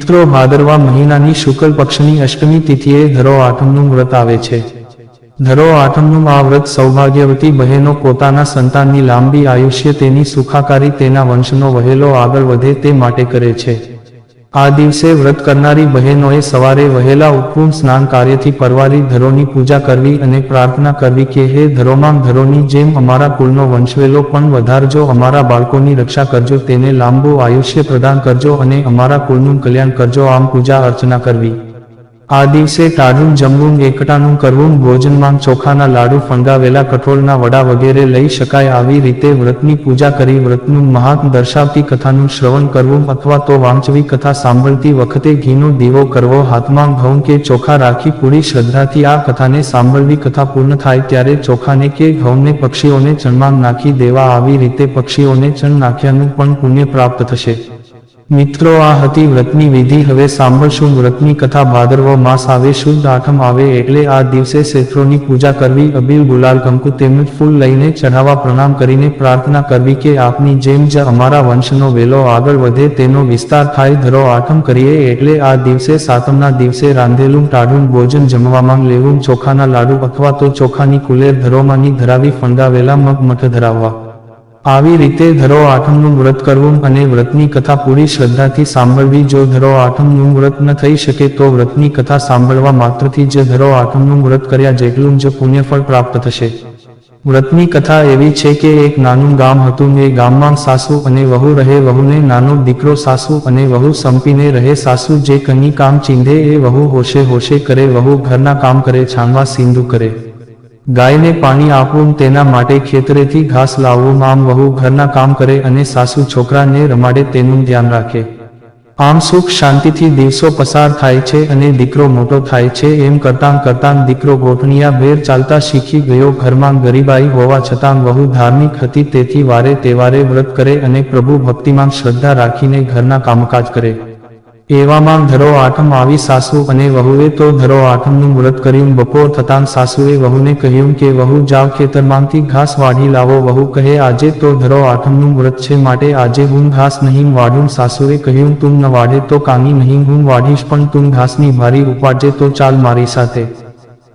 મિત્રો ભાદરવા મહિનાની શુક્લ પક્ષની અષ્ટમી તિથિએ ધરો આઠમનું વ્રત આવે છે. ધરો આઠમનું આ વ્રત સૌભાગ્યવતી બહેનો પોતાના સંતાનની લાંબી આયુષ્ય તેની સુખાકારી તેના વંશનો વહેલો આગળ વધે તે માટે કરે છે. આ દિવસે વ્રત કરનારી બહેનોએ સવારે વહેલા ઉપરૂમ સ્નાન કાર્યથી પરવારી ધરોની પૂજા કરવી અને પ્રાર્થના કરવી કે, હે ધરોમાં ધરોની જેમ અમારા કુળનો વંશવેલો પણ વધારજો, અમારા બાળકોની રક્ષા કરજો, તેને લાંબુ આયુષ્ય પ્રદાન કરજો અને અમારા કુળનું કલ્યાણ કરજો. આમ પૂજા અર્ચના કરવી. આ દિવસે ટાઢું જમવું એકટાનું કરવું ભોજનમાં ચોખાના લાડુ ફણગાવેલા કઠોળના વડા વગેરે લઈ શકાય આવી રીતે વ્રતની પૂજા કરી વ્રતનું મહાત્મ દર્શાવતી કથાનું શ્રવણ કરવું અથવા તો વાંચવી કથા સાંભળતી વખતે ઘીનો દીવો કરવો, હાથમાં ઘઉં કે ચોખા રાખી પૂરી શ્રદ્ધાથી આ કથાને સાંભળવી કથા પૂર્ણ થાય ત્યારે ચોખાને કે ઘઉંને પક્ષીઓને ચણમાં નાખી દેવા આવી રીતે પક્ષીઓને ચણ નાખ્યાનું પણ પુણ્ય પ્રાપ્ત થશે. મિત્રો, આ હતી વ્રતની વિધિ. હવે સાંભળશું, વ્રતની કથા ભાદરવો માસ આવે, શુદ્ધ આઠમ આવે, એટલે આ દિવસે શેત્રોની પૂજા કરવી, અબીલ ગુલાલ કંકુ તેમજ ફૂલ લઈને ચઢાવવા પ્રણામ કરીને પ્રાર્થના કરવી કે આપની જેમ જ અમારા વંશનો વેલો આગળ વધે, તેનો વિસ્તાર થાય, ધરો આઠમ કરીએ, એટલે આ દિવસે સાતમના દિવસે રાંધેલું, ટાઢું ભોજન જમવામાં લેવું, ચોખાના લાડુ અથવા તો ચોખાની કુલેર ધરોમાંની ધરાવી ફંગાવેલા મગ મઠ ધરાવવા. આવી રીતે ધરો આઠમનું વ્રત કરવું અને વ્રતની કથા પૂરી શ્રદ્ધાથી સાંભળવી. જો ધરો આઠમનું વ્રત ન થઈ શકે તો વ્રતની કથા સાંભળવા માત્રથી જ ધરો આઠમનું વ્રત કર્યા જેટલું જ પુણ્યફળ પ્રાપ્ત થશે. વ્રતની કથા એવી છે કે એક નાનું ગામ હતું એ ગામમાં સાસુ અને વહુ રહે. વહુને નાનો દીકરો સાસુ અને વહુ સંપીને રહે. સાસુ જે કંઈ કામ ચીંધે એ વહુ હોશે હોશે કરે. વહુ ઘરના કામ કરે છાંગવા સિંધુ કરે. ગાયને પાણી આપવું તેના માટે ખેતરેથી ઘાસ લાવવું આમ વહુ ઘરના કામ કરે અને સાસુ છોકરાને રમાડે તેનું ધ્યાન રાખે. આમ સુખ શાંતિથી દિવસો પસાર થાય છે અને દીકરો મોટો થાય છે. એમ કરતાં કરતાં દીકરો ગોઠણિયા ભેર ચાલતા શીખી ગયો. ઘરમાં ગરીબાઈ હોવા છતાં વહુ ધાર્મિક હતી, તેથી વારે તહેવારે વ્રત કરે અને પ્રભુ ભક્તિમાં શ્રદ્ધા રાખીને ઘરના કામકાજ કરે. એવામાં ધરો આઠમ આવી સાસુ અને વહુએ તો ધરો આઠમનું વ્રત કર્યું બપોર થતાં સાસુએ વહુને કહ્યું કે, વહુ, જાવ ખેતરમાંથી ઘાસ વાઢી લાવો. વહુ કહે, આજે તો ધરો આઠમનું વ્રત છે માટે આજે હું ઘાસ નહીં વાઢું. સાસુએ કહ્યું તું ન વાઢે તો કાની નહીં, હું વાઢીશ પણ તું ઘાસની ભારી ઉપાડજે તો ચાલ મારી સાથે.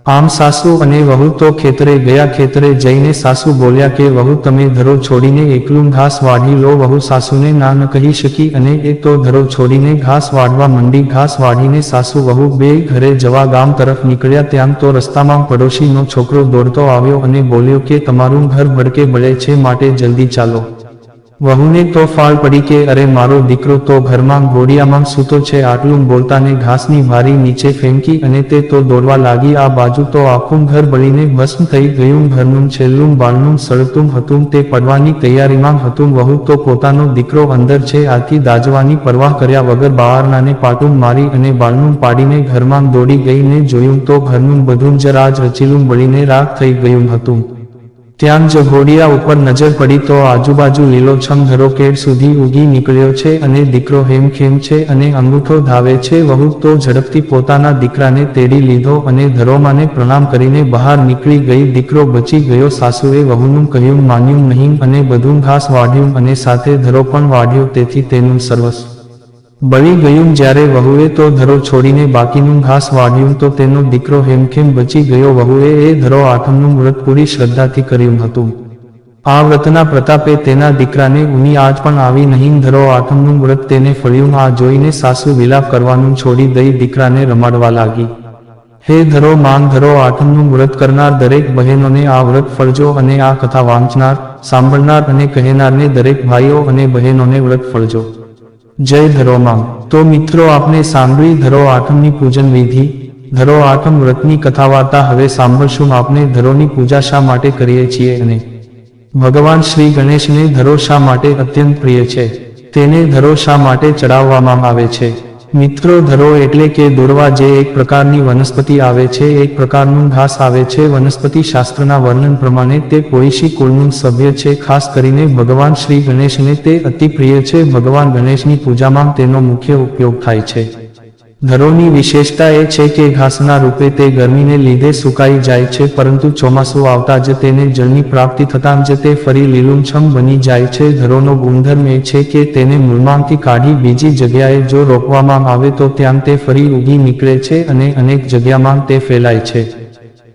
આમ સાસુ અને વહુ તો ખેતરે ગયા ખેતરે જઈને સાસુ બોલ્યા કે, વહુ, તમે ધરો છોડીને એકલું ઘાસ વાઢી લો. વહુ સાસુને, ના, ન કહી શકી. અને એ તો ધરો છોડીને ઘાસ વાઢવા મંડી. ઘાસ વાઢીને સાસુ વહુ બે ઘરે જવા ગામ તરફ નીકળ્યા. ત્યાં તો રસ્તામાં પડોશીનો છોકરો દોડતો આવ્યો અને બોલ્યો કે, તમારું ઘર ભડકે બળે છે, માટે જલ્દી ચાલો. વહુને તો ફાળ પડી કે, અરે, મારો દીકરો તો ઘરમાં ઘોડિયામાં સૂતો છે, આટલું બોલતાને ઘાસની ભારી નીચે ફેંકી અને તે તો દોડવા લાગી, આ બાજુ તો આખું ઘર બળીને ભસ્મ થઈ ગયું, ઘરનું છેલ્લું બાળનું સળતું હતું, તે પડવાની તૈયારીમાં હતું, વહુ તો પોતાનો દીકરો અંદર છે, આથી દાજવાની પરવાહ કર્યા વગર બહારનાને પાટું મારી અને બાળનું પાડીને ઘરમાં દોડી ગઈને જોયું તો ઘરનું બધું જ રાજ રચીલું બળીને રાખ થઈ ગયું હતું. ત્યાં જ ઘોડિયા ઉપર નજર પડી તો આજુબાજુ લીલોછમ ધરોકેડ સુધી ઉગી નીકળ્યો છે અને દીકરો હેમખેમ છે અને અંગૂઠો ધાવે છે. વહુ તો ઝડપથી પોતાના દીકરાને તેડી લીધો અને ધરોમાને પ્રણામ કરીને બહાર નીકળી ગઈ. દીકરો બચી ગયો. સાસુએ વહુનું કહ્યું, માન્યું નહીં, અને બધું ઘાસ વાઢ્યું અને સાથે ધરો પણ વાઢ્યો. તેથી તેનું સર્વસ્વ બળી ગયું જ્યારે વહુએ તો ધરો છોડીને બાકીનું ઘાસ વાળ્યું તો તેનો દીકરો હેમખેમ બચી ગયો. વહુએ એ ધરો આઠમનું વ્રત પૂરી શ્રદ્ધાથી કર્યું હતું. આ વ્રતના પ્રતાપે તેના દીકરાને ઉની આજ પણ આવી નહીં. ધરો આઠમનું વ્રત તેને ફળ્યું. આ જોઈને સાસુ વિલાપ કરવાનું છોડી દઈ દીકરાને રમાડવા લાગી. હે ધરો માન ધરો આઠમનું વ્રત કરનાર દરેક બહેનોને આ વ્રત ફળજો અને આ કથા વાંચનાર, સાંભળનાર અને કહેનારને દરેક ભાઈઓ અને બહેનોને વ્રત ફળજો. જય ધરોમાં. તો મિત્રો આપણે સાંભળી ધરો આઠમની પૂજન વિધિ. ધરો આઠમ વ્રતની કથા વાર્તા હવે સાંભળશું. આપણે ધરોની પૂજા શા માટે કરીએ છીએ અને ભગવાન શ્રી ગણેશને ધરો શા માટે અત્યંત પ્રિય છે? તેને ધરો શા માટે ચડાવવામાં આવે છે? મિત્રો, ધરો એટલે કે દોરવા જે એક પ્રકારની વનસ્પતિ આવે છે, એક પ્રકારનું ઘાસ આવે છે, વનસ્પતિ શાસ્ત્રના વર્ણન પ્રમાણે તે પોઈશી કુળનું સભ્ય છે. ખાસ કરીને ભગવાન શ્રી ગણેશને તે અતિ પ્રિય છે. ભગવાન ગણેશની પૂજામાં તેનો મુખ્ય ઉપયોગ થાય છે. ધરોની વિશેષતા એ છે કે ઘાસના રૂપે તે ગરમીને લીધે સુકાઈ જાય છે, પરંતુ ચોમાસું આવતા જ તેને જળની પ્રાપ્તિ થતાં જ તે ફરી લીલુંછમ બની જાય છે. ધરોનો ગુણધર્મ એ છે કે તેને મૂળમાંથી કાઢી બીજી જગ્યાએ જો રોપવામાં આવે તો ત્યાં તે ફરી ઉગી નીકળે છે અને અનેક જગ્યામાં તે ફેલાય છે.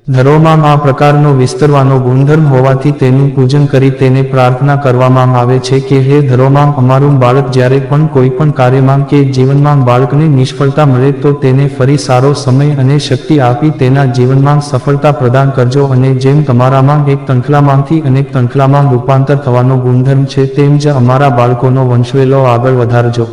ધરોમાં આ પ્રકારનો વિસ્તરવાનો ગુણધર્મ હોવાથી તેનું પૂજન કરી તેને પ્રાર્થના કરવામાં આવે છે કે હે ધરોમાં, અમારું બાળક જ્યારે પણ કોઈ પણ કાર્યમાં કે જીવનમાં બાળકને નિષ્ફળતા મળે તો તેને ફરી સારો સમય અને શક્તિ આપી તેના જીવનમાં સફળતા પ્રદાન કરજો અને જેમ તમારામાં એક તંખલામાંથી અનેક તંખલામાં રૂપાંતર થવાનો ગુણધર્મ છે, તેમ જ અમારા બાળકોનો વંશવેલો આગળ વધારજો.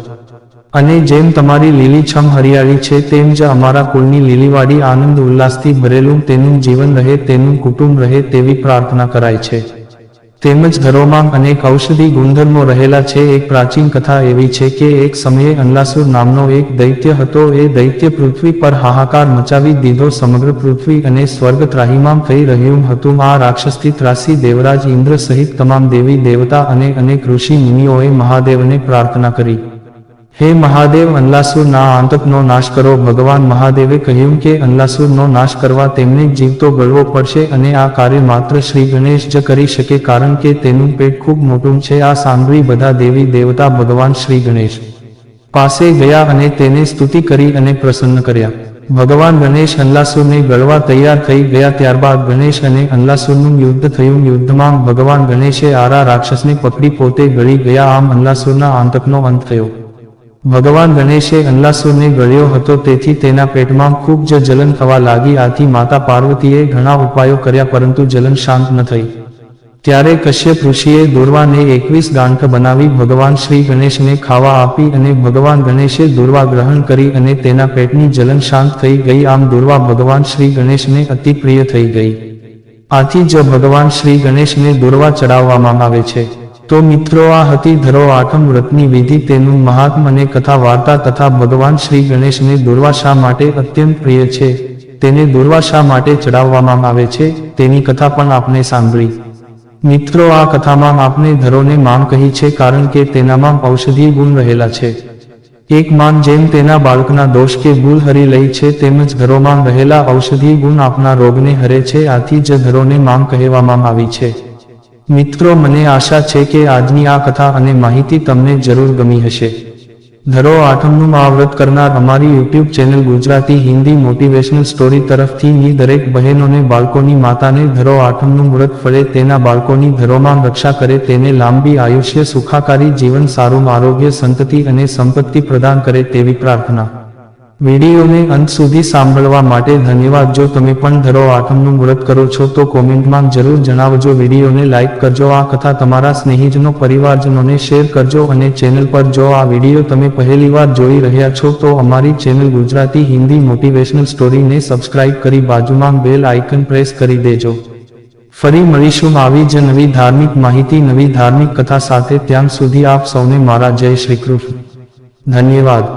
અને જેમ તમારી લીલીછમ હરિયાળી છે, તેમ જ અમારા કુળની લીલીવાડી આનંદ ઉલ્લાસથી ભરેલું તેનું જીવન રહે, તેનું કુટુંબ રહે તેવી પ્રાર્થના કરાય છે. તેમજ ઘરોમાં અનેક ઔષધિ ગુણધર્મો રહેલા છે, એક પ્રાચીન કથા એવી છે કે એક સમયે અંલાસુર નામનો એક દૈત્ય હતો, એ દૈત્ય પૃથ્વી પર હાહાકાર મચાવી દીધો, સમગ્ર પૃથ્વી અને સ્વર્ગ ત્રાહીમામ થઈ રહ્યું હતું. આ રાક્ષસથી ત્રાસી દેવરાજ ઇન્દ્ર સહિત તમામ દેવી દેવતા અને અનેક ઋષિ મુનિઓએ મહાદેવને પ્રાર્થના કરી. હે મહાદેવ અંલાસુરના આંતકનો નાશ કરો. ભગવાન મહાદેવે કહ્યું કે અંલાસુરનો નાશ કરવા તેમને જીવતો ગળવો પડશે અને આ કાર્ય માત્ર શ્રી ગણેશ જ કરી શકે કારણ કે તેનું પેટ ખૂબ મોટું છે. આ સાંભળી બધા દેવી દેવતા ભગવાન શ્રી ગણેશ પાસે ગયા અને તેને સ્તુતિ કરી અને પ્રસન્ન કર્યા. ભગવાન ગણેશ અંલાસુરને ગળવા તૈયાર થઈ ગયા ત્યારબાદ ગણેશ અને અંલાસુરનું યુદ્ધ થયું. યુદ્ધમાં ભગવાન ગણેશે આરા રાક્ષસને પકડી પોતે ગળી ગયા. આમ અંલાસુરના આંતકનો અંત થયો. ભગવાન ગણેશે અંલાસુરને ગળ્યો હતો, તેથી તેના પેટમાં ખૂબ જ જલન થવા લાગી. આથી માતા પાર્વતીએ ઘણા ઉપાયો કર્યા, પરંતુ જલન શાંત ન થઈ. ત્યારે કશ્યપ ઋષિએ દુર્વાને એકવીસ ગાંઠ બનાવી ભગવાન શ્રી ગણેશને ખાવા આપી અને ભગવાન ગણેશે દુર્વા ગ્રહણ કરી અને તેના પેટની જલન શાંત થઈ ગઈ. આમ દુર્વા ભગવાન શ્રી ગણેશને અતિ પ્રિય થઈ ગઈ. આથી જ ભગવાન શ્રી ગણેશને દુર્વા ચડાવવામાં આવે છે. તો મિત્રો, આ હતી ધરો આઠમ વ્રતની વિધિ. તેનું મહાત્મ અને કથા વાર્તા તથા ભગવાન શ્રી ગણેશને દોરવા શા માટે અત્યંત પ્રિય છે. તેને દોરવા શા માટે ચડાવવામાં આવે છે. તેની કથા પણ આપણે સાંભળી. મિત્રો, આ કથામાં આપણે ધરોને માન કહી છે કારણ કે તેનામાં ઔષધીય ગુણ રહેલા છે. એક માન જેમ તેના બાળકના દોષ કે ભૂલ હરી લઈ છે, તેમજ ઘરોમાં રહેલા ઔષધીય ગુણ આપના રોગને હરે છે. આથી જ ધરોને માંગ કહેવામાં આવી છે. મિત્રો, મને આશા છે કે આજની આ કથા અને માહિતી તમને જરૂર ગમી હશે. ધરો, આઠમનું આ વ્રત કરનાર અમારી YouTube channel Gujarati Hindi motivational story તરફથી ની દરેક બહેનોને, બાળકોની માતાને ધરો, આઠમનું વ્રત ફળે, તેના બાળકોની ધરોમાં રક્ષા કરે, તેને લાંબી આયુષ્ય સુખાકારી, જીવન સારું, આરોગ્ય, સંતતિ અને સંપત્તિ પ્રદાન કરે તેવી પ્રાર્થના. વિડીયોને અંત સુધી સાંભળવા માટે ધન્યવાદ. જો તમે પણ ધરો આઠમનું વ્રત કરો છો, તો કોમેન્ટમાં જરૂર જણાવજો. વિડીયોને લાઇક કરજો. આ કથા તમારા સ્નેહીજનો, પરિવારજનોને શેર કરજો અને ચેનલ પર જો આ વીડિયો તમે પહેલીવાર જોઈ રહ્યા છો, તો અમારી ચેનલ ગુજરાતી હિન્દી મોટિવેશનલ સ્ટોરીને સબસ્ક્રાઇબ કરી બાજુમાં બેલ આઇકન પ્રેસ કરી દેજો. ફરી મળીશું આવી જ નવી ધાર્મિક માહિતી, નવી ધાર્મિક કથા સાથે. ત્યાં સુધી આપ સૌને મારા જય શ્રી કૃષ્ણ. ધન્યવાદ.